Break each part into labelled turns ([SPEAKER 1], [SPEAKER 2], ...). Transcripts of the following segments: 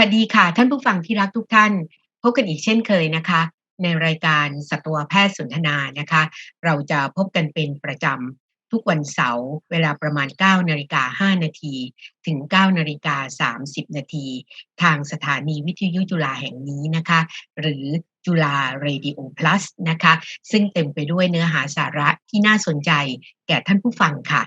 [SPEAKER 1] สวัสดีค่ะ ท่านผู้ฟังที่รักทุกท่าน พบกันอีกเช่นเคยนะคะ ในรายการสัตวแพทย์สนทนานะคะ เราจะพบกันเป็นประจำทุกวันเสาร์เวลาประมาณ 9 นาฬิกา 5 นาที ถึง 9 นาฬิกา 30 นาที ทางสถานีวิทยุจุฬาแห่งนี้นะคะ หรือจุฬาเรดิโอ plus นะคะ ซึ่งเต็มไปด้วยเนื้อหาสาระที่น่าสนใจแก่ท่านผู้ฟังค่ะ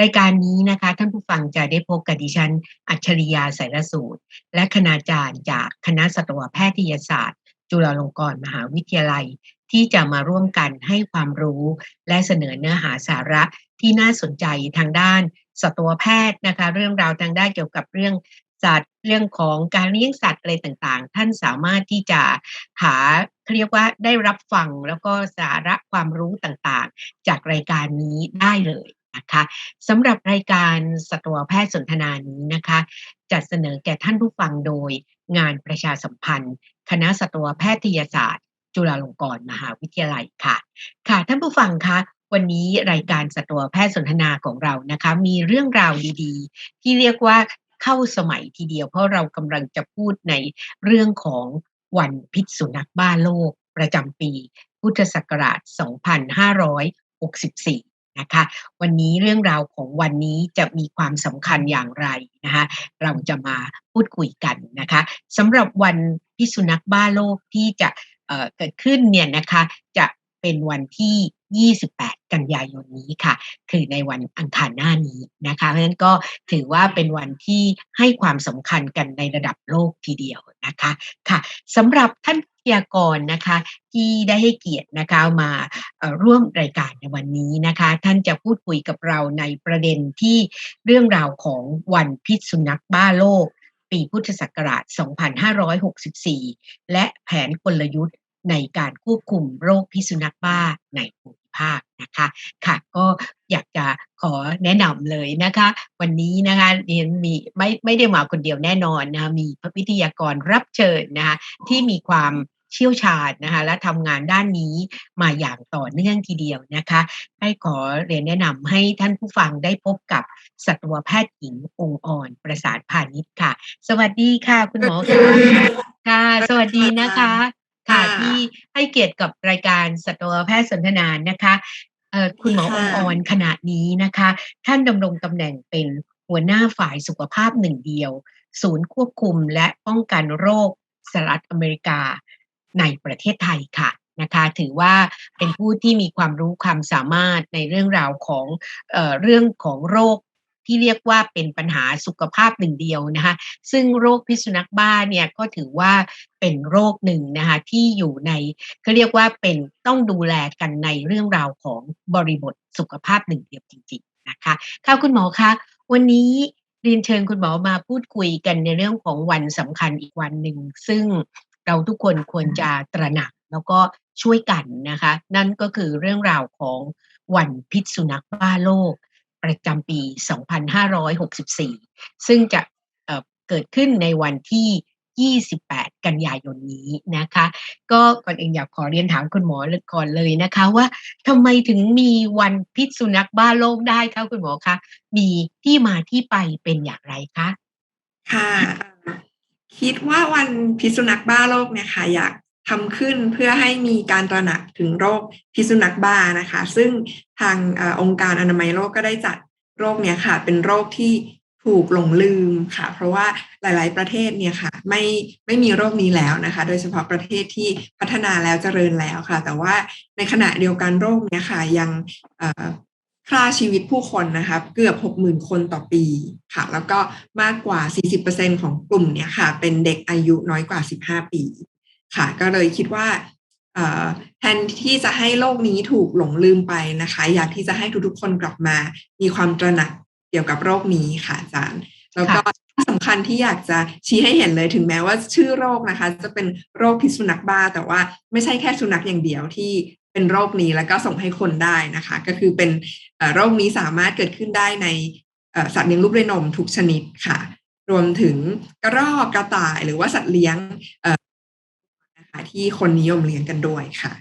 [SPEAKER 1] รายการนี้นะคะท่านผู้ฟังจะได้พบกับดิฉัน อัจฉริยาไสรสูตร และคณาจารย์จากคณะสัตวแพทยศาสตร์ จุฬาลงกรณ์มหาวิทยาลัย ที่จะมาร่วมกันให้ความรู้ และเสนอเนื้อหาสาระที่น่าสนใจทางด้านสัตวแพทย์นะคะ เรื่องราวทางด้านเกี่ยวกับเรื่องสัตว์เรื่องของการเลี้ยงสัตว์อะไรต่างๆ ท่านสามารถที่จะหาเรียกว่าได้รับฟังแล้วก็สาระความรู้ต่างๆ จากรายการนี้ได้เลย นะคะสำหรับรายการสัตวแพทย์สนทนานี้นะคะ จัดเสนอแก่ท่านผู้ฟังโดยงานประชาสัมพันธ์ คณะสัตวแพทยศาสตร์ จุฬาลงกรณ์มหาวิทยาลัยค่ะ ค่ะท่านผู้ฟังคะวันนี้รายการสัตวแพทย์สนทนาของเรานะคะ มีเรื่องราวดีๆ ที่เรียกว่าเข้าสมัยทีเดียว เพราะเรากำลังจะพูดในเรื่องของวันพิษสุนัขบ้าโลก ประจำปี พุทธศักราช 2564 นะคะวันนี้เรื่องราวของวันนี้จะมีความสำคัญอย่างไรนะคะเราจะมาพูดคุยกันนะคะสำหรับวันพิษสุนัขบ้าโลกที่จะเเกิดขึ้นเนี่ยนะคะจะ เป็นวันที่ 28 กันยายนนี้ค่ะ คือในวันอังคารหน้านี้นะคะ เพราะฉะนั้นก็ถือว่าเป็นวันที่ให้ความสำคัญกันในระดับโลกทีเดียวนะคะค่ะสำหรับท่านพยากรนะคะที่ได้ให้เกียรตินะคะมาร่วมรายการในวันนี้นะคะ ท่านจะพูดคุยกับเราในประเด็นที่เรื่องราวของวันพิษสุนัขบ้าโลก ปีพุทธศักราช 2564 และแผนกลยุทธ์ ในการควบคุมโรคพิษสุนัขบ้าในภูมิภาคนะคะค่ะก็อยากจะขอแนะนำเลยนะคะ วันนี้นะคะเรียนมีไม่ไม่ได้มาคนเดียวแน่นอนนะคะมีพระวิทยากรรับเชิญนะคะที่มีความเชี่ยวชาญนะคะและทำงานด้านนี้มาอย่างต่อเนื่องทีเดียวนะคะให้ขอเรียนแนะนำให้ท่านผู้ฟังได้พบกับสัตวแพทย์หญิงองค์อ่อนประสานพาณิชย์ค่ะ สวัสดีค่ะ คุณหมอค่ะค่ะ สวัสดีนะคะ ค่ะที่ให้เกียรติกับรายการสัตวแพทย์สนทนานะคะคุณหมอองออนขณะนี้นะคะ ท่านดำรงตำแหน่งเป็นหัวหน้าฝ่ายสุขภาพหนึ่งเดียว ศูนย์ควบคุมและป้องกันโรคสหรัฐอเมริกาในประเทศไทยค่ะนะคะถือว่าเป็นผู้ที่มีความรู้ความสามารถในเรื่องราวของเออเรื่องของโรค ที่เรียกว่าเป็นปัญหาสุขภาพหนึ่งเดียวนะคะซึ่งโรคพิษสุนัขบ้าเนี่ยก็ถือว่าเป็นโรคหนึ่งนะคะที่อยู่ในเขาเรียกว่าเป็นต้องดูแลกันในเรื่องราวของบริบทสุขภาพหนึ่งเดียวจริงๆนะคะค่ะคุณหมอคะวันนี้เรียนเชิญคุณหมอมาพูดคุยกันในเรื่องของวันสำคัญอีกวันหนึ่ง ซึ่งเราทุกคนควรจะตระหนักแล้วก็ช่วยกันนะคะ นั่นก็คือเรื่องราวของวันพิษสุนัขบ้าโลก ประจำปี 2564 ซึ่งจะเเกิดขึ้นในวันที่ 28 กันยายนนี้นะคะ ก็ก่อนเองอยากขอเรียนถามคุณหมอเลยก่อนเลยนะคะว่าทำไมถึงมีวันพิษสุนัขบ้าโลกได้คะคุณหมอคะมีที่มาที่ไปเป็นอย่างไรคะ
[SPEAKER 2] ค่ะ คิดว่าวันพิษสุนัขบ้าโลกเนี่ยค่ะอยาก ทำขึ้นเพื่อให้มีการตระหนักถึงโรคพิษสุนัขบ้านะคะ ซึ่งทางอองค์การอนามัยโลกก็ได้จัดโรคเนี้ยค่ะ เป็นโรคที่ถูกหลงลืมค่ะ เพราะว่าหลาย ๆ ประเทศเนี่ยค่ะ ไม่ไม่มีโรคนี้แล้วนะคะ โดยเฉพาะประเทศที่พัฒนาแล้วเจริญแล้วค่ะ แต่ว่าในขณะเดียวกันโรคเนี้ยค่ะยังฆ่าชีวิตผู้คนนะคะเกือบหกหมื่นคนต่อปีค่ะ แล้วก็มากกว่า 40%ของกลุ่มเนี้ยค่ะ เป็นเด็กอายุน้อยกว่า 15 ปี ค่ะ ก็เลยคิดว่าแทนที่จะให้โลกนี้ถูกหลงลืมไปนะคะ อยากที่จะให้ทุกๆคนกลับมา มีความตระหนักเกี่ยวกับโรคนี้ค่ะอาจารย์ แล้วก็สำคัญที่อยากจะชี้ให้เห็นเลยถึงแม้ว่าชื่อโรคนะคะ จะเป็นโรคพิษสุนัขบ้า แต่ว่าไม่ใช่แค่สุนัขอย่างเดียวที่เป็นโรคนี้แล้วก็ส่งให้คนได้นะคะ ก็คือเป็นโรคนี้สามารถเกิดขึ้นได้ในสัตว์เลี้ยงลูกด้วยนมทุกชนิดค่ะ รวมถึงกระรอกกระต่ายหรือว่าสัตว์เลี้ยง ที่คนนิยมเลี้ยงกันด้วยค่ะ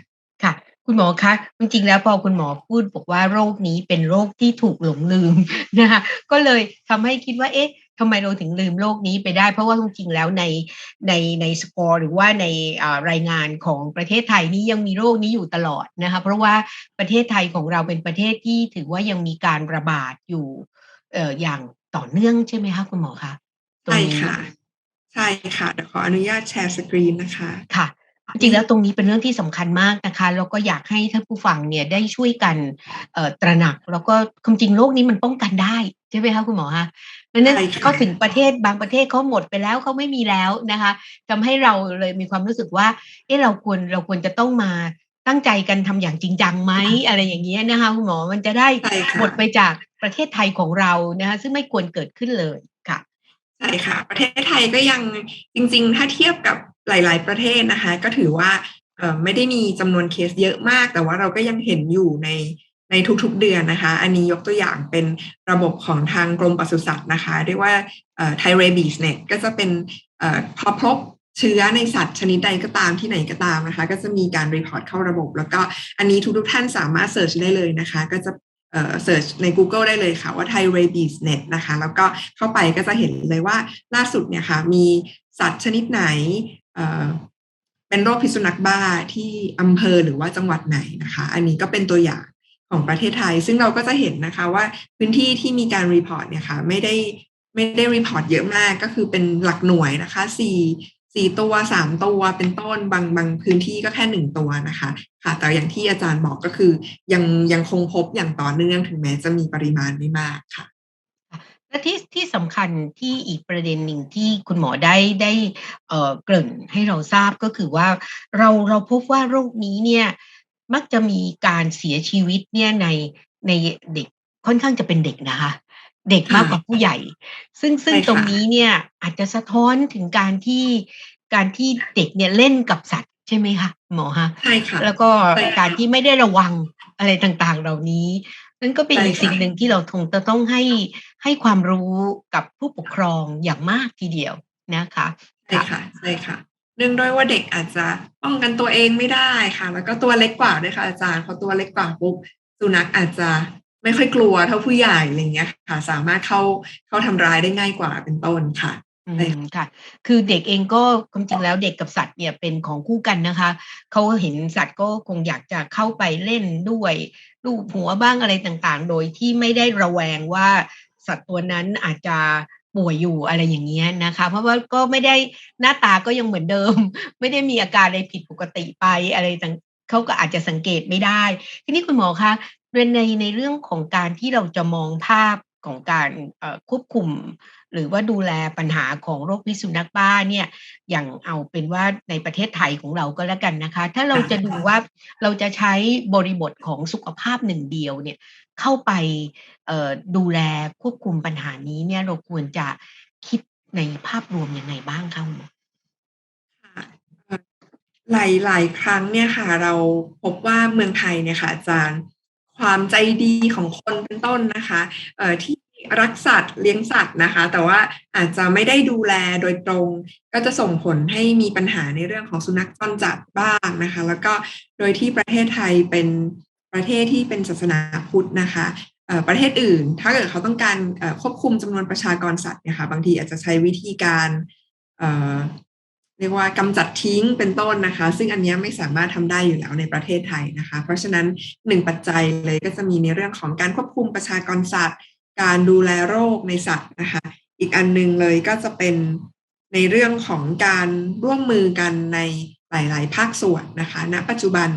[SPEAKER 1] ค่ะ คุณหมอคะจริงๆแล้วพอคุณหมอพูดบอกว่าโรคนี้เป็นโรคที่ถูกหลงลืมนะคะก็เลยทำให้คิดว่าเอ๊ะทำไมเราถึงลืมโรคนี้ไปได้ เพราะว่าจริงๆแล้วในในในสกอร์หรือว่าในรายงานของประเทศไทยนี้ยังมีโรคนี้อยู่ตลอดนะคะเพราะว่าประเทศไทยของเราเป็นประเทศที่ถือว่ายังมีการระบาดอยู่เอ่ออย่างต่อเนื่องใช่ไหมคะคุณหมอคะ
[SPEAKER 2] ใช่ค่ะ ใช่ค่ะเดี๋ยวขออนุญาตแชร์สกรีนนะคะ
[SPEAKER 1] ค่ะ จริงแล้วตรงนี้เป็นเรื่องที่สำคัญมากนะคะแล้วก็อยากให้ท่านผู้ฟังเนี่ยได้ช่วยกันตระหนัก แล้วก็ความจริงโรคนี้มันป้องกันได้ใช่ไหมคะคุณหมอคะเพราะนั้นเขาถึงประเทศบางประเทศเขาหมดไปแล้วเขาไม่มีแล้วนะคะทำให้เราเลยมีความรู้สึกว่า เออเราควรเราควรจะต้องมาตั้งใจกันทำอย่างจริงจังไหมอะไรอย่างเงี้ยนะคะคุณหมอมันจะได้หมดไปจากประเทศไทยของเรานะคะซึ่งไม่ควรเกิดขึ้นเลยค่ะ
[SPEAKER 2] ใช่ค่ะ ประเทศไทยก็ยังจริง ๆ ถ้าเทียบกับ หลาย ๆ ประเทศนะคะ ก็ถือว่าไม่ได้มีจำนวนเคสเยอะมาก แต่ว่าเราก็ยังเห็นอยู่ในในทุกๆเดือนนะคะ อันนี้ยกตัวอย่างเป็นระบบของทางกรมปศุสัตว์นะคะเรียกว่าไทเรบีสเนี่ยก็จะเป็นอพอพบเชื้อในสัตว์ชนิดใดก็ตามที่ไหนก็ตามนะคะ ก็จะมีการรีพอร์ตเข้าระบบ แล้วก็อันนี้ทุกๆท่านสามารถเสิร์ชได้เลยนะคะ ก็จะเสิร์ชใน Google ได้เลยค่ะว่า Thai Rabies Net นะคะ แล้วก็เข้าไปก็จะเห็นเลยว่าล่าสุดเนี่ยค่ะมีสัตว์ชนิดไหน เป็นโรคพิษสุนัขบ้าที่อำเภอหรือว่าจังหวัดไหนนะคะ อันนี้ก็เป็นตัวอย่างของประเทศไทย ซึ่งเราก็จะเห็นนะคะว่าพื้นที่ที่มีการรีพอร์ตเนี่ยค่ะไม่ได้ไม่ได้รีพอร์ตเยอะมากก็คือเป็นหลักหน่วยนะคะสี่สี่ตัวสามตัวเป็นต้นบางบางพื้นที่ก็แค่หนึ่งตัวนะคะค่ะ แต่อย่างที่อาจารย์บอกก็คือยังยังคงพบอย่างต่อเนื่องถึงแม้จะมีปริมาณไม่มากค่ะ
[SPEAKER 1] และที่ที่สำคัญที่อีกประเด็นหนึ่งที่คุณหมอได้ได้เอ่อเกริ่นให้เราทราบก็คือว่าเราเราพบว่าโรคนี้เนี่ยมักจะมีการเสียชีวิตเนี่ยในในเด็กค่อนข้างจะเป็นเด็กนะคะ เด็กมากกว่าผู้ใหญ่ ซึ่งซึ่งตรงนี้เนี่ยอาจจะสะท้อนถึงการที่การที่เด็กเนี่ยเล่นกับสัตว์ใช่ไหมคะหมอฮะ
[SPEAKER 2] ใช่ค่ะ
[SPEAKER 1] แล้วก็การที่ไม่ได้ระวังอะไรต่างๆ เหล่านี้ นั่นก็เป็นอีกสิ่งหนึ่งที่เราคงจะต้องให้ให้ความรู้กับผู้ปกครองอย่างมากทีเดียวนะคะ
[SPEAKER 2] ใช่ค่ะใช่ค่ะเนื่องด้วยว่าเด็กอาจจะป้องกันตัวเองไม่ได้ค่ะ แล้วก็ตัวเล็กกว่าด้วยค่ะอาจารย์พอตัวเล็กกว่าปุ๊บสุนัขอาจจะไม่ค่อยกลัวเท่าผู้ใหญ่อะไรเงี้ยค่ะ สามารถเข้าเข้าทำร้ายได้ง่ายกว่าเป็นต้นค่ะ
[SPEAKER 1] อืมค่ะ คือเด็กเองก็ความจริงแล้วเด็กกับสัตว์เนี่ยเป็นของคู่กันนะคะ เขาเห็นสัตว์ก็คงอยากจะเข้าไปเล่นด้วยลูบหัวบ้างอะไรต่างๆ โดยที่ไม่ได้ระแวงว่าสัตว์ตัวนั้นอาจจะป่วยอยู่อะไรอย่างเงี้ยนะคะ เพราะว่าก็ไม่ได้หน้าตาก็ยังเหมือนเดิม ไม่ได้มีอาการอะไรผิดปกติไปอะไรต่างเขาก็อาจจะสังเกตไม่ได้ ทีนี้คุณหมอคะในในเรื่องของการที่เราจะมองภาพ ของการควบคุม หรือว่าดูแลปัญหาของโรคพิษสุนัขบ้าเนี่ยอย่างเอาเป็นว่าในประเทศไทยของเราก็แล้วกันนะคะ ถ้าเราจะดูว่าเราจะใช้บริบทของสุขภาพหนึ่งเดียวเนี่ยเข้าไปดูแลควบคุมปัญหานี้เนี่ยเราควรจะคิดในภาพรวมยังไงบ้างคะ
[SPEAKER 2] หลายหลายครั้งเนี่ยค่ะเราพบว่าเมืองไทยเนี่ยค่ะอาจารย์ ความใจดีของคนเป็นต้นนะคะเอ่อที่รักสัตว์เลี้ยงสัตว์นะคะ แต่ว่าอาจจะไม่ได้ดูแลโดยตรง ก็จะส่งผลให้มีปัญหาในเรื่องของสุนัขจรจัดบ้างนะคะ แล้วก็โดยที่ประเทศไทยเป็นประเทศที่เป็นศาสนาพุทธนะคะประเทศอื่น ถ้าเกิดเขาต้องการควบคุมจำนวนประชากรสัตว์เนี่ยค่ะบางทีอาจจะใช้วิธีการ เรียกว่ากำจัดทิ้งเป็นต้นนะคะ ซึ่งอันนี้ไม่สามารถทำได้อยู่แล้วในประเทศไทยนะคะ เพราะฉะนั้นหนึ่งปัจจัยเลยก็จะมีในเรื่องของการควบคุมประชากรสัตว์ การดูแลโรคในสัตว์นะคะ อีกอันนึงเลยก็จะเป็นในเรื่องของการร่วมมือกันในหลาย ๆ ภาคส่วนนะคะ ณ ปัจจุบัน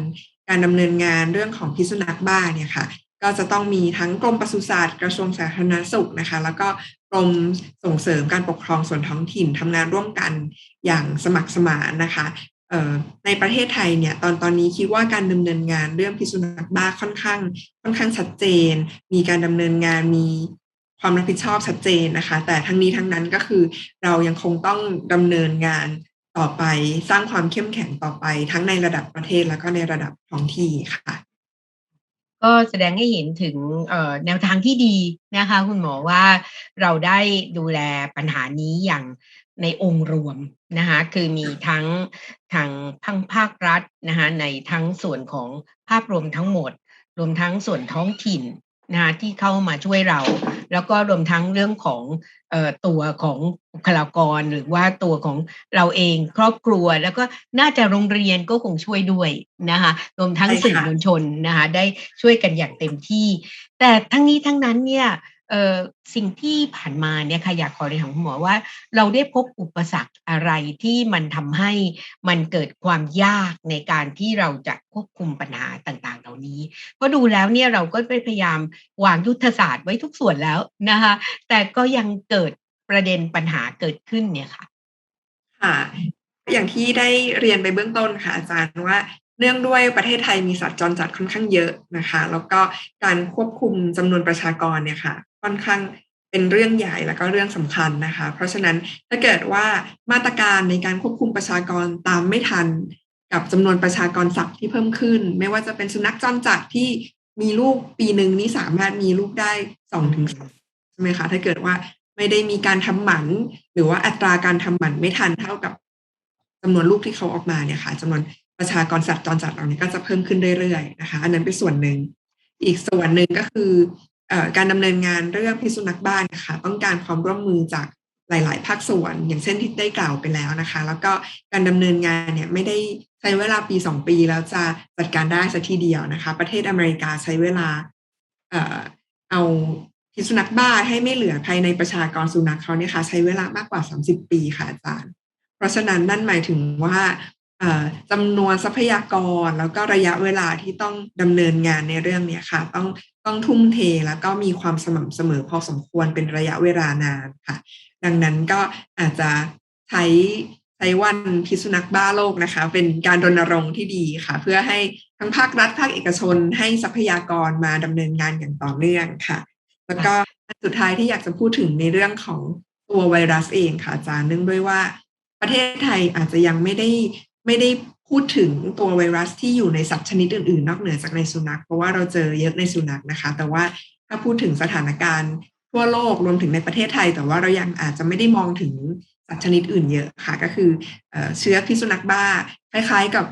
[SPEAKER 2] การดำเนินงานเรื่องของพิษสุนัขบ้าเนี่ยค่ะ ก็จะต้องมีทั้งกรมปศุสัตว์กระทรวงสาธารณสุขนะคะ แล้วก็กรมส่งเสริมการปกครองส่วนท้องถิ่นทำงานร่วมกันอย่างสมัครสมานนะคะในประเทศไทยเนี่ยตอนตอนนี้คิดว่าการดำเนินงานเรื่องพิษสุนัขบ้าค่อนข้าง ค่อนข้างชัดเจน มีการดำเนินงานมีความรับผิดชอบชัดเจนนะคะ แต่ทั้งนี้ทั้งนั้นก็คือเรายังคงต้องดำเนินงานต่อไปสร้างความเข้มแข็งต่อไป ทั้งในระดับประเทศแล้วก็ในระดับท้องที่ค่ะ
[SPEAKER 1] ก็แสดงให้เห็นถึงแนวทางที่ดีนะคะ คุณหมอว่าเราได้ดูแลปัญหานี้อย่างในองค์รวมนะคะคือมีทั้งทางพังภาครัฐนะคะในทั้งส่วนของภาพรวมทั้งหมด รวมทั้งส่วนท้องถิ่นนะคะที่เข้ามาช่วยเรา แล้วก็รวมทั้งเรื่องของเอ่อตัวของบุคลากรหรือว่าตัวของเราเองครอบครัว แล้วก็น่าจะโรงเรียนก็คงช่วยด้วยนะคะรวมทั้ง
[SPEAKER 2] ใช่ค่ะ
[SPEAKER 1] สื่อมวลชนนะคะได้ช่วยกันอย่างเต็มที่ แต่ทั้งนี้ทั้งนั้นเนี่ยเอ่อ สิ่งที่ผ่านมาเนี่ยค่ะอยากขอเรียนถามคุณหมอว่า เราได้พบอุปสรรคอะไรที่มันทำให้มันเกิดความยากในการที่เราจะควบคุมปัญหาต่างๆ เหล่านี้เพราะดูแล้วเนี่ยเราก็ได้พยายามวางยุทธศาสตร์ไว้ทุกส่วนแล้วนะคะแต่ก็ยังเกิดประเด็นปัญหาเกิดขึ้นเนี่ยค่ะ
[SPEAKER 2] ค่ะอย่างที่ได้เรียนไปเบื้องต้นค่ะอาจารย์ว่าเนื่องด้วยประเทศไทยมีสัตว์จรจัดค่อนข้างเยอะนะคะ แล้วก็การควบคุมจำนวนประชากรเนี่ยค่ะ ค่อนข้างเป็นเรื่องใหญ่แล้วก็เรื่องสำคัญนะคะ เพราะฉะนั้นถ้าเกิดว่ามาตรการในการควบคุมประชากรตามไม่ทัน กับจำนวนประชากรสัตว์ที่เพิ่มขึ้น ไม่ว่าจะเป็นสุนัขจรจัดที่มีลูกปีหนึ่งนี่สามารถมีลูกได้สองถึงสามใช่ไหมคะถ้าเกิดว่าไม่ได้มีการทำหมัน หรือว่าอัตราการทำหมันไม่ทันเท่ากับจำนวนลูกที่เขาออกมาเนี่ยค่ะจำนวนประชากรสัตว์จรจัดเหล่านี้ก็จะเพิ่มขึ้นเรื่อยๆนะคะ อันนั้นเป็นส่วนหนึ่ง อีกส่วนหนึ่งก็คือ การดำเนินงานเรื่องพิษสุนัขบ้านนะคะต้องการความร่วมมือจากหลาย ๆ ภาคส่วน อย่างเช่นที่ได้กล่าวไปแล้วนะคะ แล้วก็การดำเนินงานเนี่ยไม่ได้ใช้เวลาปีสองปีแล้วจะจัดการได้สักทีเดียวนะคะ ประเทศอเมริกาใช้เวลาเอ่อเอาพิษสุนัขบ้าให้ไม่เหลือภายในประชากรสุนัขเขาเนี่ยค่ะใช้เวลามากกว่า 30 ปีค่ะอาจารย์ เพราะฉะนั้นนั่นหมายถึงว่าจำนวนทรัพยากรแล้วก็ระยะเวลาที่ต้องดำเนินงานในเรื่องเนี้ยค่ะ ต้อง ต้องทุ่มเทแล้วก็มีความสม่ำเสมอพอสมควรเป็นระยะเวลานานค่ะ ดังนั้นก็อาจจะใช้ใช้วันพิษสุนัขบ้าโลกนะคะ เป็นการรณรงค์ที่ดีค่ะ เพื่อให้ทั้งภาครัฐภาคเอกชน ให้ทรัพยากรมาดำเนินงานอย่างต่อเนื่องค่ะ แล้วก็สุดท้ายที่อยากจะพูดถึงในเรื่องของตัวไวรัสเองค่ะอาจารย์เนื่องด้วยว่า ประเทศไทยอาจจะยังไม่ได้ไม่ได้ พูดถึงตัวไวรัสที่อยู่ในสัตว์ชนิดอื่นๆ นอกเหนือจากในสุนัข เพราะว่าเราเจอเยอะในสุนัขนะคะ แต่ว่าถ้าพูดถึงสถานการณ์ทั่วโลกรวมถึงในประเทศไทย แต่ว่าเรายังอาจจะไม่ได้มองถึงสัตว์ชนิดอื่นเยอะค่ะ ก็คือเอเชื้อพิษสุนัขบ้าคล้ายๆกับ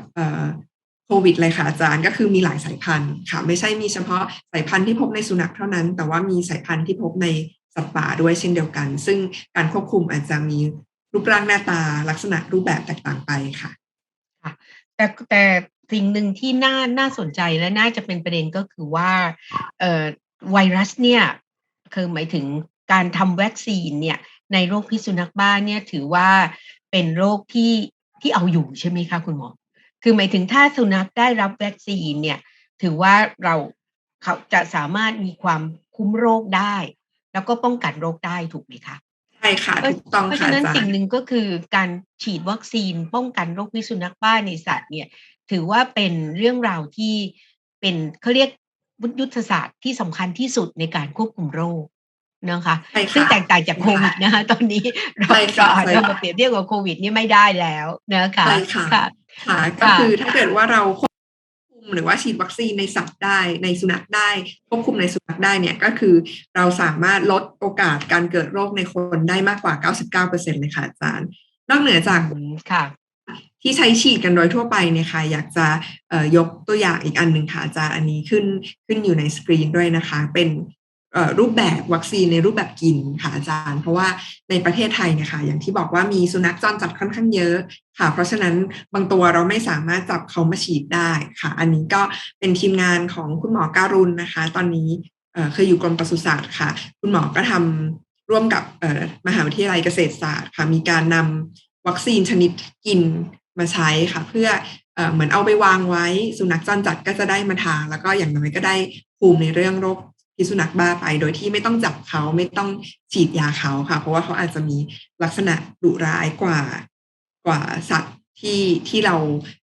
[SPEAKER 2] โควิดเลยค่ะอาจารย์ก็คือมีหลายสายพันธุ์ค่ะ ไม่ใช่มีเฉพาะสายพันธุ์ที่พบในสุนัขเท่านั้น แต่ว่ามีสายพันธุ์ที่พบในสัตว์ป่าด้วยเช่นเดียวกัน ซึ่งการควบคุมอาจจะมีรูปร่างหน้าตาลักษณะรูปแบบแตกต่างไปค่ะ
[SPEAKER 1] แต่แต่สิ่งหนึ่งที่น่าน่าสนใจและน่าจะเป็นประเด็นก็คือว่าเอ่อไวรัสเนี่ยคือหมายถึงการทำวัคซีนเนี่ยในโรคพิษสุนัขบ้าเนี่ยถือว่าเป็นโรคที่ที่เอาอยู่ใช่ไหมคะคุณหมอ คือหมายถึงถ้าสุนัขได้รับวัคซีนเนี่ยถือว่าเราเขาจะสามารถมีความคุ้มโรคได้ แล้วก็ป้องกันโรคได้ถูกไหมคะ
[SPEAKER 2] ใช่ค่ะถูกต้อง
[SPEAKER 1] เพราะ
[SPEAKER 2] ค่ะ
[SPEAKER 1] ฉะนั้น
[SPEAKER 2] อาจาร
[SPEAKER 1] สิ่ง
[SPEAKER 2] ย์
[SPEAKER 1] หนึ่งก็คือการฉีดวัคซีนป้องกันโรคพิษสุนัขบ้าในสัตว์เนี่ย ถือว่าเป็นเรื่องราวที่เป็นเขาเรียกยุทธศาสตร์ที่สำคัญที่สุดในการควบคุมโรคนะคะ
[SPEAKER 2] ใช่ค่ะ
[SPEAKER 1] ซึ่งแตกต่างจากโควิดนะคะ ตอนนี้เรา
[SPEAKER 2] ใช่ค่ะ
[SPEAKER 1] เราอาจ
[SPEAKER 2] ใช่
[SPEAKER 1] จะ
[SPEAKER 2] ค่ะ
[SPEAKER 1] มาเปรียบเทียบกับโควิดนี่ไม่ได้แล้วนะคะ
[SPEAKER 2] ใช่ค่ะ
[SPEAKER 1] ค่ะ
[SPEAKER 2] ค่ะ ก็คือถ้าเกิดว่าเราควบคุ มหรือว่าฉีดวัคซีนในสัตว์ได้ในสุนัขได้ควบคุมในสุนัขได้เนี่ยก็คือเราสามารถลดโอกาสการเกิดโรคในคนได้มากกว่า 99%เลยค่ะอาจารย์ นอกเหนือจาก
[SPEAKER 1] อืมค่ะ
[SPEAKER 2] ที่ใช้ฉีดกันโดยทั่วไปเนี่ยค่ะอยากจะเอ่อยกตัวอย่างอีกอันหนึ่งค่ะอาจารย์อันนี้ขึ้นขึ้นอยู่ในสกรีนด้วยนะคะ เป็นเอ่อรูปแบบวัคซีนในรูปแบบกินค่ะอาจารย์ เพราะว่าในประเทศไทยเนี่ยค่ะอย่างที่บอกว่ามีสุนัขจรจัดค่อนข้างเยอะ ค่ะ เพราะฉะนั้นบางตัวเราไม่สามารถจับเขามาฉีดได้ค่ะ อันนี้ก็เป็นทีมงานของคุณหมอการุณนะคะ ตอนนี้เคยอยู่กรมปศุสัตว์ค่ะ คุณหมอก็ทำร่วมกับมหาวิทยาลัยเกษตรศาสตร์ค่ะ มีการนำวัคซีนชนิดกินมาใช้ค่ะ เพื่อเอ่อเหมือนเอาไปวางไว้ สุนัขจรจัดก็จะได้มาทานแล้วก็อย่างน้อยก็ได้ภูมิในเรื่องโรคพิษสุนัขบ้าไปโดยที่ไม่ต้องจับเขาไม่ต้องฉีดยาเขาค่ะ เพราะว่าเขาอาจจะมีลักษณะดุร้ายกว่า กว่าสัตว์ที่ที่เรา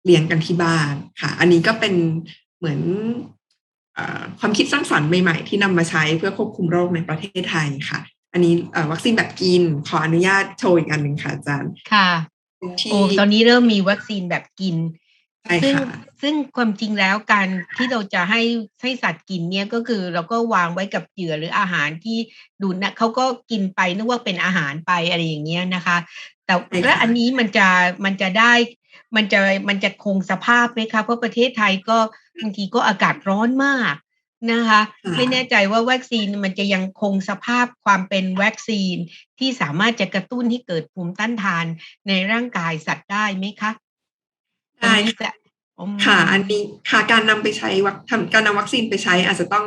[SPEAKER 2] เลี้ยงกันที่บ้านค่ะ อันนี้ก็เป็นเหมือนเอ่อความคิดสร้างสรรค์ใหม่ๆ ที่นำมาใช้เพื่อควบคุมโรคในประเทศไทยค่ะ อันนี้เอ่อวัคซีนแบบกินขออนุญาตโชว์อีกอันหนึ่งค่ะอาจารย์
[SPEAKER 1] ค่ะ
[SPEAKER 2] ที่
[SPEAKER 1] โอ้ตอนนี้เริ่มมีวัคซีนแบบกิน
[SPEAKER 2] ใช่
[SPEAKER 1] ซึ่ง
[SPEAKER 2] ค่ะ
[SPEAKER 1] ซึ่งความจริงแล้วการที่เราจะให้ให้สัตว์กินเนี่ยก็คือเราก็วางไว้กับเหยื่อหรืออาหารที่ดูนะเขาก็กินไปนึกว่าเป็นอาหารไปอะไรอย่างเงี้ยนะคะ แต่
[SPEAKER 2] ใช่ค่ะ
[SPEAKER 1] และอันนี้มันจะมันจะได้มันจะมันจะคงสภาพไหมคะเพราะประเทศไทยก็บางทีก็อากาศร้อนมากนะคะ
[SPEAKER 2] ค่ะ
[SPEAKER 1] ไม่แน่ใจว่าวัคซีนมันจะยังคงสภาพความเป็นวัคซีนที่สามารถจะกระตุ้นให้เกิดภูมิต้านทานในร่างกายสัตว์ได้ไหมคะ
[SPEAKER 2] ได้
[SPEAKER 1] อันนี้
[SPEAKER 2] ค่ะ
[SPEAKER 1] จะอืม
[SPEAKER 2] ค่ะ อันนี้ค่ะการนำไปใช้วัคทำการนำวัคซีนไปใช้อาจจะต้อง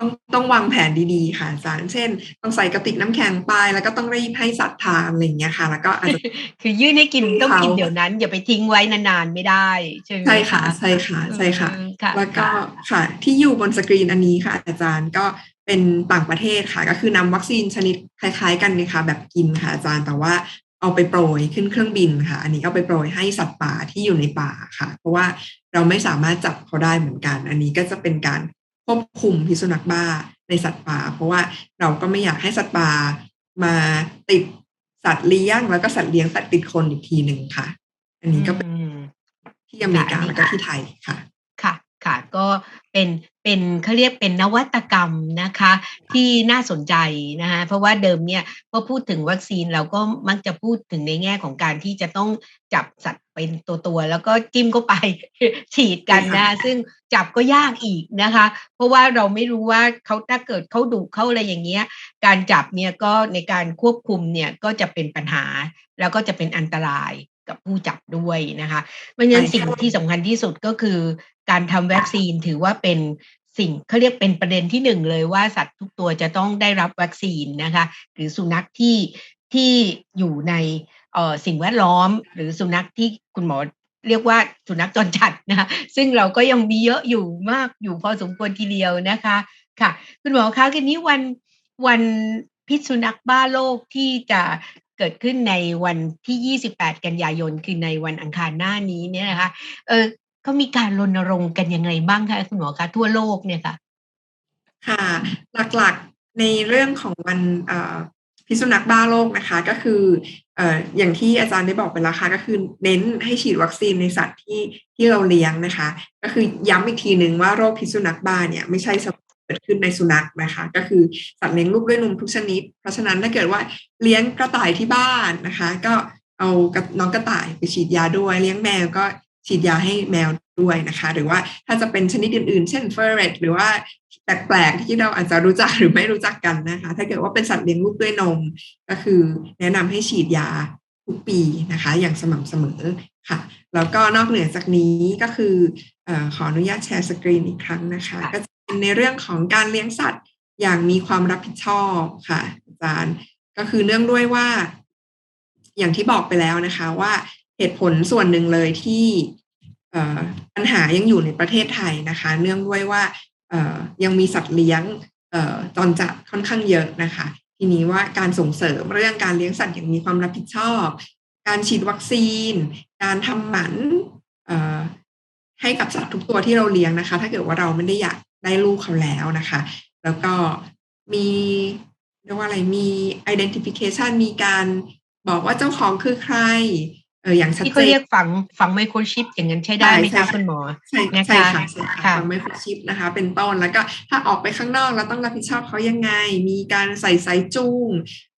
[SPEAKER 2] ต้องต้องวางแผนดีๆ ค่ะอาจารย์เช่น ต้องใส่กระติกน้ำแข็งไป แล้วก็ต้องรีบให้สัตว์ทานอะไรอย่างเงี้ยค่ะ แล้วก็อาจจะ
[SPEAKER 1] คือยื่นให้กินต้องกิน
[SPEAKER 2] เขา
[SPEAKER 1] เดี๋ยวนั้น อย่าไปทิ้งไว้นานๆไม่ได้ใช่ไหม
[SPEAKER 2] ใช่ค่ะใช่ค่ะใช่ค่ะ
[SPEAKER 1] อืมค่ะ
[SPEAKER 2] แล้วก็
[SPEAKER 1] ค่ะ
[SPEAKER 2] ค่ะ ที่อยู่บนสกรีนอันนี้ค่ะ อาจารย์ก็เป็นต่างประเทศค่ะ ก็คือนำวัคซีนชนิดคล้ายๆ กันนะคะแบบกินค่ะอาจารย์แต่ว่าเอาไปโปรยขึ้นเครื่องบินค่ะ อันนี้เอาไปโปรยให้สัตว์ป่าที่อยู่ในป่าค่ะ เพราะว่าเราไม่สามารถจับเขาได้เหมือนกัน อันนี้ก็จะเป็นการ ควบคุมพิษสุนัขบ้าในสัตว์ป่า เพราะว่าเราก็ไม่อยากให้สัตว์ป่ามาติดสัตว์เลี้ยงแล้วก็สัตว์เลี้ยงตัดติดคนอีกทีหนึ่งค่ะ อันนี้ก็เป็น
[SPEAKER 1] อืม
[SPEAKER 2] ที่อเมริกา
[SPEAKER 1] ค่ะอันนี้
[SPEAKER 2] แล้วก็ที่ไทยค่ะ
[SPEAKER 1] ค่ะค่ะก็เป็นเป็นเขาเรียกเป็นนวัตกรรมนะคะที่น่าสนใจนะคะเพราะว่าเดิมเนี่ยพอพูดถึงวัคซีนเราก็มักจะพูดถึงในแง่ของการที่จะต้องจับสัตว์เป็นตัวตัวๆแล้วก็จิ้มเข้าไปฉีดกันนะซึ่งจับก็ยากอีกนะคะ เพราะว่าเราไม่รู้ว่าเขาถ้าเกิดเขาดุเขาอะไรอย่างเงี้ยการจับเนี่ยก็ในการควบคุมเนี่ยก็จะเป็นปัญหาแล้วก็จะเป็นอันตราย กับผู้จับด้วยนะคะเพราะฉะนั้น
[SPEAKER 2] ใช่ค่ะ
[SPEAKER 1] สิ่งที่สำคัญที่สุดก็คือ การทำวัคซีนถือว่าเป็นสิ่งเขาเรียกเป็นประเด็นที่หนึ่งเลยว่าสัตว์ทุกตัวจะต้องได้รับวัคซีนนะคะหรือสุนัขที่ที่อยู่ในเอ่อสิ่งแวดล้อม หรือสุนัขที่คุณหมอเรียกว่าสุนัขจรจัดนะคะซึ่งเราก็ยังมีเยอะอยู่มากอยู่พอสมควรทีเดียวนะคะค่ะ คุณหมอคะทีนี้วันวันพิษสุนัขบ้าโลกที่จะ เกิดขึ้นในวันที่ 28 กันยายน คือในวันอังคารหน้านี้เนี่ยนะคะ เออเขามีการรณรงค์กันยังไงบ้างคะคุณหมอคะทั่วโลกเนี่ยค่ะ
[SPEAKER 2] ค่ะ หลักๆในเรื่องของวันพิษสุนัขบ้าโลกนะคะ ก็คือออย่างที่อาจารย์ได้บอกไปแล้วค่ะก็คือเน้นให้ฉีดวัคซีนในสัตว์ที่ที่เราเลี้ยงนะคะ ก็คือย้ำอีกทีหนึ่งว่าโรคพิษสุนัขบ้าเนี่ยไม่ใช่เเกิดขึ้นในสุนัขนะคะ ก็คือสัตว์เลี้ยงลูกด้วยนมทุกชนิด เพราะฉะนั้นถ้าเกิดว่าเลี้ยงกระต่ายที่บ้านนะคะ ก็เอากับน้องกระต่ายไปฉีดยาด้วย เลี้ยงแมวก็ฉีดยาให้แมวด้วยนะคะ หรือว่าถ้าจะเป็นชนิดอื่นๆ เช่นเฟอร์เรตหรือว่าแปลกๆที่เราอาจจะรู้จักหรือไม่รู้จักกันนะคะ ถ้าเกิดว่าเป็นสัตว์เลี้ยงลูกด้วยนม ก็คือแนะนำให้ฉีดยาทุกปีนะคะ อย่างสม่ำเสมอค่ะ แล้วก็นอกเหนือจากนี้ก็คืออขออนุญาตแชร์สกรีนอีกครั้งนะคะ ก็จะ ในเรื่องของการเลี้ยงสัตว์อย่างมีความรับผิดชอบค่ะ อาจารย์ก็คือเนื่องด้วยว่า อย่างที่บอกไปแล้วนะคะว่าเหตุผลส่วนหนึ่งเลยที่ปัญหายังอยู่ในประเทศไทยนะคะ เนื่องด้วยว่ายังมีสัตว์เลี้ยงเอ่อจรจัดค่อนข้างเยอะนะคะ ทีนี้ว่าการส่งเสริมเรื่องการเลี้ยงสัตว์อย่างมีความรับผิดชอบ การฉีดวัคซีน การทำหมันให้กับสัตว์ทุกตัวที่เราเลี้ยงนะคะ ถ้าเกิดว่าเราไม่ได้อยาก ได้ลูกเขาแล้วนะคะ แล้วก็มีเรียกว่าอะไรมี identification มีการบอกว่าเจ้าของคือใครเอออย่างชัด
[SPEAKER 1] ที่
[SPEAKER 2] เจ
[SPEAKER 1] เขาเรี
[SPEAKER 2] น
[SPEAKER 1] ยกฝังฝังไมโครชิปอย่างนั้นใช้ได้ไหม
[SPEAKER 2] ใช่
[SPEAKER 1] คะ
[SPEAKER 2] ใช่
[SPEAKER 1] คุณหมอ
[SPEAKER 2] ใช่
[SPEAKER 1] นะคะ
[SPEAKER 2] ใช่ค่ะใช่ค่ะ
[SPEAKER 1] ค่ะ
[SPEAKER 2] ฟังไม่ครชิปนะคะ เป็นต้นแล้วก็ถ้าออกไปข้างนอกเราต้องรับผิดชอบเขายังไง มีการใส่สายจูง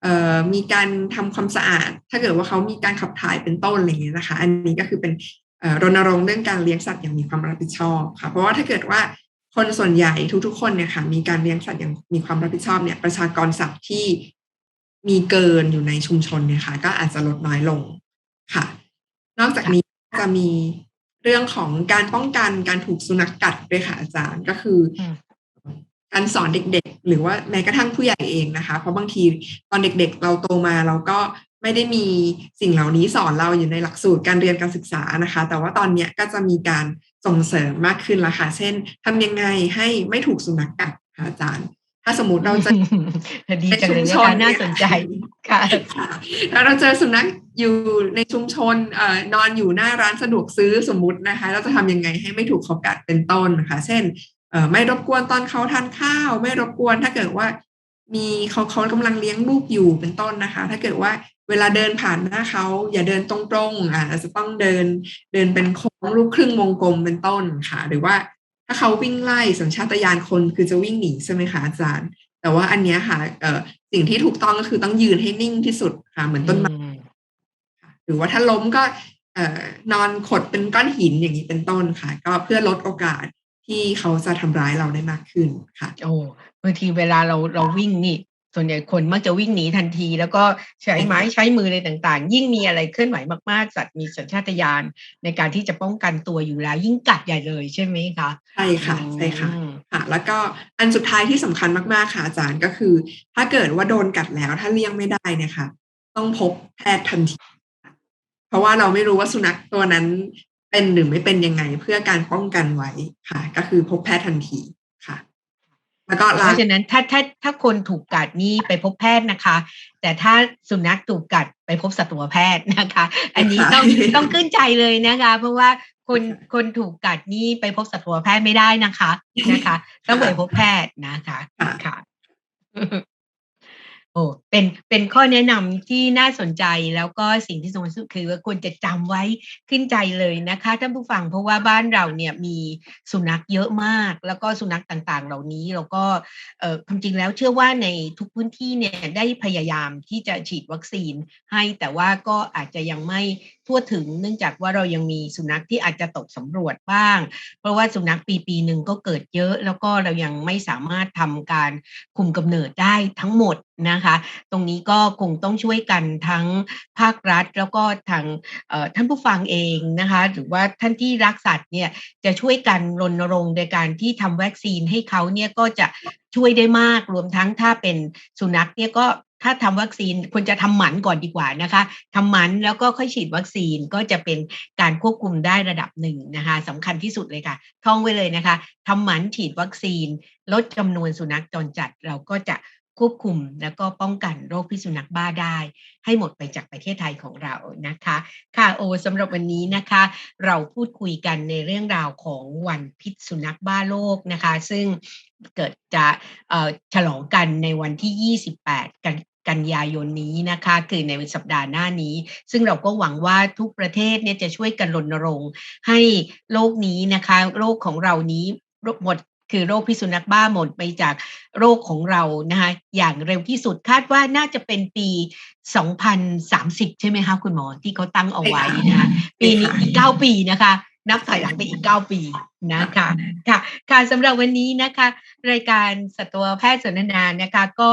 [SPEAKER 2] เอ่อมีการทำความสะอาด ถ้าเกิดว่าเขามีการขับถ่ายเป็นต้นอะไรอย่างเงี้ยนะคะ อันนี้ก็คือเป็นเอ่อรณรงค์เรื่องการเลี้ยงสัตว์อย่างมีความรับผิดชอบค่ะ เพราะว่าถ้าเกิดว่า คนส่วนใหญ่ทุกๆ คนเนี่ยค่ะมีการเลี้ยงสัตว์อย่างมีความรับผิดชอบเนี่ยประชากรสัตว์ที่มีเกินอยู่ในชุมชนเนี่ยค่ะ ก็อาจจะลดน้อยลงค่ะ นอกจากนี้จะมีเรื่องของการป้องกันการถูกสุนัขกัดด้วยค่ะอาจารย์ก็คืออ
[SPEAKER 1] ม
[SPEAKER 2] การสอนเด็กๆ หรือว่าแม้กระทั่งผู้ใหญ่เองนะคะ เพราะบางทีตอนเด็กๆ เราโตมาเราก็ไม่ได้มีสิ่งเหล่านี้สอนเราอยู่ในหลักสูตรการเรียนการศึกษานะคะ แต่ว่าตอนเนี้ยก็จะมีการ ส่งเสริมมากขึ้นและค่ะเช่นทำยังไงให้ไม่ถูกสุนัขกัดค่ะอาจารย์ ถ้าสมมติเราจะ
[SPEAKER 1] ดีจังเลย
[SPEAKER 2] ใน
[SPEAKER 1] นะ
[SPEAKER 2] ชุมช
[SPEAKER 1] คะ
[SPEAKER 2] น
[SPEAKER 1] น่าสนใจค่ะ
[SPEAKER 2] ค่ะแล้วเราเจอสุนัขอยู่ในชุมชนเอ่อนอนอยู่หน้าร้านสะดวกซื้อสมมุตินะคะ เราจะทำยังไงให้ไม่ถูกเขากัดเป็นต้นนะคะ เช่นเอ่อไม่รบกวนตอนเขาทานข้าว ไม่รบกวนถ้าเกิดว่ามีเขาเขากำลังเลี้ยงลูกอยู่เป็นต้นนะคะ ถ้าเกิดว่า เวลาเดินผ่านหน้าเขาอย่าเดินตรงๆอะอาจจะต้องเดินเดินเป็นโค้งลูกครึ่งวงกลมเป็นต้นค่ะ หรือว่าถ้าเขาวิ่งไล่สัญชาตญาณคนคือจะวิ่งหนีใช่ไหมคะอาจารย์ แต่ว่าอันเนี้ยค่ะเอ่อสิ่งที่ถูกต้องก็คือต้องยืนให้นิ่งที่สุดค่ะ เหมือนต้นไม้ค่ะหรือว่าถ้าล้มก็เอ่อนอนขดเป็นก้อนหินอย่างนี้เป็นต้นค่ะ ก็เพื่อลดโอกาสที่เขาจะทำร้ายเราได้มากขึ้นค่ะ
[SPEAKER 1] โอ้บางทีเวลาเราเราวิ่งนี่ ส่วนใหญ่คนมักจะวิ่งหนีทันที แล้วก็ใช้ไม้ใช้มืออะไรต่างๆ ยิ่งมีอะไรเคลื่อนไหวมากๆ สัตว์มีสัญชาตญาณในการที่จะป้องกันตัวอยู่แล้ว ยิ่งกัดใหญ่เลยใช่ไหมคะ
[SPEAKER 2] ใช่ค่ะใช่ค่ะ
[SPEAKER 1] อืม
[SPEAKER 2] ค่ะ แล้วก็อันสุดท้ายที่สำคัญมากๆค่ะอาจารย์ก็คือ ถ้าเกิดว่าโดนกัดแล้วถ้าเลี่ยงไม่ได้เนี่ยค่ะต้องพบแพทย์ทันทีค่ะเพราะว่าเราไม่รู้ว่าสุนัขตัวนั้นเป็นหรือไม่เป็นยังไงเพื่อการป้องกันไว้ค่ะ ก็คือพบแพทย์ทันทีค่ะ แล้วก็
[SPEAKER 1] เพ
[SPEAKER 2] ล้าง
[SPEAKER 1] ราะฉะนั้นถ้าถ้าถ้าคนถูกกัดนี่ไปพบแพทย์นะคะ แต่ถ้าสุนัขถูกกัดไปพบสัตวแพทย์นะคะ อันนี้ต้องต้องขึ้นใจเลยนะคะ เพราะว่าคนคนถูกกัดนี่ไปพบสัตวแพทย์ไม่ได้นะคะนะคะ ต้องไปพบแพทย์นะคะ
[SPEAKER 2] ค่ะ
[SPEAKER 1] ค่ะ โอ้เป็นเป็นข้อแนะนำที่น่าสนใจแล้วก็สิ่งที่สำคัญสุดคือว่าควรจะจำไว้ขึ้นใจเลยนะคะท่านผู้ฟังเพราะว่าบ้านเราเนี่ยมีสุนัขเยอะมาก แล้วก็สุนัขต่างๆ เหล่านี้แล้วก็เอ่อความจริงแล้วเชื่อว่าในทุกพื้นที่เนี่ยได้พยายามที่จะฉีดวัคซีนให้แต่ว่าก็อาจจะยังไม่ ทั่วถึง เนื่องจากว่าเรายังมีสุนัขที่อาจจะตกสำรวจบ้าง เพราะว่าสุนัขปีปีหนึ่งก็เกิดเยอะ แล้วก็เรายังไม่สามารถทำการคุมกำเนิดได้ทั้งหมดนะคะ ตรงนี้ก็คงต้องช่วยกันทั้งภาครัฐ แล้วก็ทางท่านผู้ฟังเองนะคะ หรือว่าท่านที่รักสัตว์เนี่ยจะช่วยกันรณรงค์โดยการที่ทำวัคซีนให้เขาเนี่ยก็จะช่วยได้มากรวมทั้งถ้าเป็นสุนัขเนี่ยก็ ถ้าทำวัคซีนควรจะทำหมันก่อนดีกว่านะคะทำหมันแล้วก็ค่อยฉีดวัคซีนก็จะเป็นการควบคุมได้ระดับหนึ่งนะคะสำคัญที่สุดเลยค่ะ ท่องไว้เลยนะคะทำหมันฉีดวัคซีน ลดจำนวนสุนัขจรจัดเราก็จะควบคุมแล้วก็ป้องกันโรคพิษสุนัขบ้าได้ ให้หมดไปจากประเทศไทยของเรานะคะ ค่ะโอสำหรับวันนี้นะคะ เราพูดคุยกันในเรื่องราวของวันพิษสุนัขบ้าโลกนะคะ ซึ่งเกิดจะฉลองกันในวันที่ 28 กัน กันยายนนี้นะคะ คือในสัปดาห์หน้านี้ ซึ่งเราก็หวังว่าทุกประเทศเนี่ยจะช่วยกันรณรงค์ให้โลกนี้นะคะโลกของเรานี้หมดคือโรคพิษสุนัขบ้าหมดไปจากโรคของเรานะคะอย่างเร็วที่สุดคาดว่าน่าจะเป็นปี 2030 ใช่ไหมคะคุณหมอที่เขาตั้งเอาไว้นะคะปีนี้อีก 9 ปีนะคะ นับถอยหลังไปอีก 9 ปีนะคะค่ะค่ะสำหรับวันนี้นะคะ รายการสัตวแพทย์สนทนานะคะก็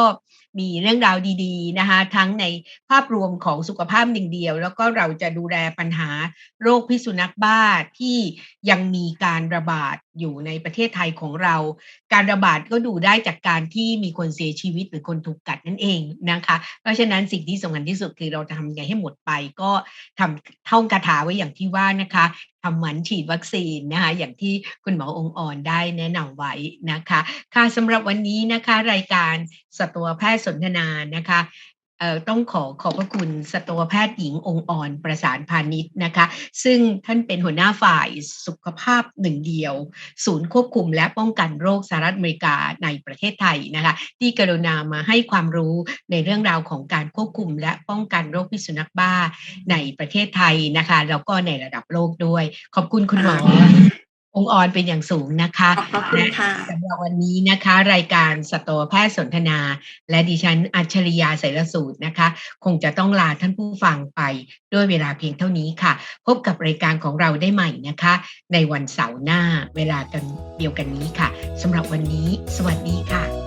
[SPEAKER 1] มีเรื่องราวดีๆนะคะทั้งในภาพรวมของสุขภาพหนึ่งเดียว แล้วก็เราจะดูแลปัญหาโรคพิษสุนัขบ้าที่ยังมีการระบาดอยู่ในประเทศไทยของเรา การระบาดก็ดูได้จากการที่มีคนเสียชีวิตหรือคนถูกกัดนั่นเองนะคะ เพราะฉะนั้นสิ่งที่สำคัญที่สุดคือเราจะทำยังไงให้หมดไป ก็ทำท่องคาถาไว้อย่างที่ว่านะคะทำหมันฉีดวัคซีนนะคะอย่างที่คุณหมอองค์อ่อนได้แนะนำไว้นะคะ ค่ะสำหรับวันนี้นะคะรายการสัตวแพทย์สนทนานะคะ ต้องขอขอบพระคุณสัตวแพทย์หญิงองค์อ่อนประสานพาณิชย์นะคะ ซึ่งท่านเป็นหัวหน้าฝ่ายสุขภาพหนึ่งเดียว ศูนย์ควบคุมและป้องกันโรคสหรัฐอเมริกาในประเทศไทยนะคะ ที่กรุณามาให้ความรู้ในเรื่องราวของการควบคุมและป้องกันโรคพิษสุนัขบ้าในประเทศไทยนะคะแล้วก็ในระดับโลกด้วย ขอบคุณคุณหมอ องค์ออนเป็นอย่างสูงนะคะ
[SPEAKER 2] ขอบพระคุณค่ะ
[SPEAKER 1] สำหรับวันนี้นะคะ รายการสัตวแพทย์สนทนา และดิฉันอัจฉริยาเสรสูตรนะคะ คงจะต้องลาท่านผู้ฟังไปด้วยเวลาเพียงเท่านี้ค่ะ พบกับรายการของเราได้ใหม่นะคะ ในวันเสาร์หน้าเวลากันเดียวกันนี้ค่ะสำหรับวันนี้ สวัสดีค่ะ